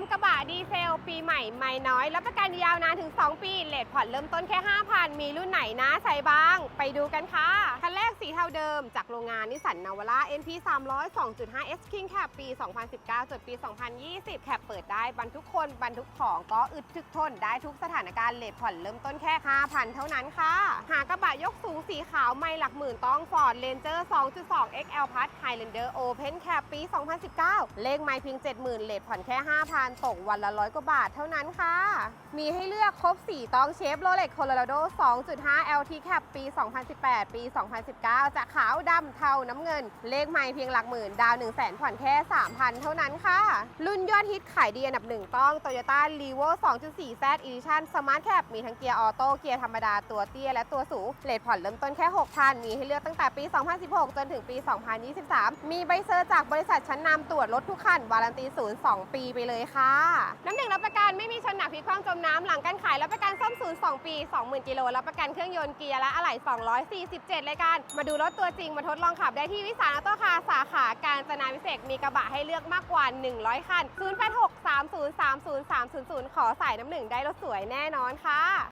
มกระบะ ดีเซล ปีใหม่ไม่น้อย รับประกันยาวนานถึง 2 ปีเลทผ่อนเริ่มต้นแค่ 5,000 มีรุ่นไหนนะใช้บ้าง ไปดูกันค่ะ คันแรกสีเทาเดิมจากโรงงานนิสสันนาวาร่า NP 300 2.5 S King Cab ปี 2019จดปี 2020 แคปเปิดได้บรรทุกคน บรรทุกของก็อึดทึกทนได้ทุกสถานการณ์เลทผ่อนเริ่มต้นแค่ 5,000 เท่านั้นค่ะ หากระบะยกสูงสีขาวไม่หลักหมื่นต้อง Ford Ranger 2.2 XL Plus Highlander Open Cab ปี 2019 เลขไม่เพียง 70,000เลทผ่อนแค่ 5,000ตกวันละร้อยกว่าบาทเท่านั้นค่ะ มีให้เลือกครบ 4 ต้องเชฟโรเล็กโคโลราโด 2.5 LT Cab ปี 2018 ปี 2019 จะขาวดำเทาน้ำเงิน เลขไม่เพียงหลักหมื่น ดาว 1 0 0 0 0แผ่อนแค่ 3,000 เท่านั้นค่ะ รุ่นยอดฮิตขายดีอันดับหนึ่งต้อง Toyota r e v o 2.4 Z Edition Smart Cab มีทั้งเกียร์ออโต้เกียร์ธรรมดาตัวเตี้ยและตัวสูงเลทผ่อนเริ่มต้นแค่ 6,000 มีให้เลือกตั้งแต่ปี 2016 จนถึงปี 2023 มีใบเซอร์จากบริษัทชั้นนำตรวจรถทุกคันวารันตีศูนย์2ปีไปเลยค่ะ น้ำหนึ่งรับประกันไม่มีชนหนักพลิกคว่ำจมน้ำหลังการขายรับประกันซ่อมศูนย์ 2 ปี 20,000 กิโลรับประกันเครื่องยนต์เกียร์และอะไหล่247รายการ มาดูรถตัวจริงมาทดลองขับได้ที่วิสารออโต้คาสาขาการจนาพิเศษมีกระบะให้เลือกมากกว่า 100 คัน 086 3030 300 ขอสายน้ำหนึ่งได้รถสวยแน่นอนค่ะ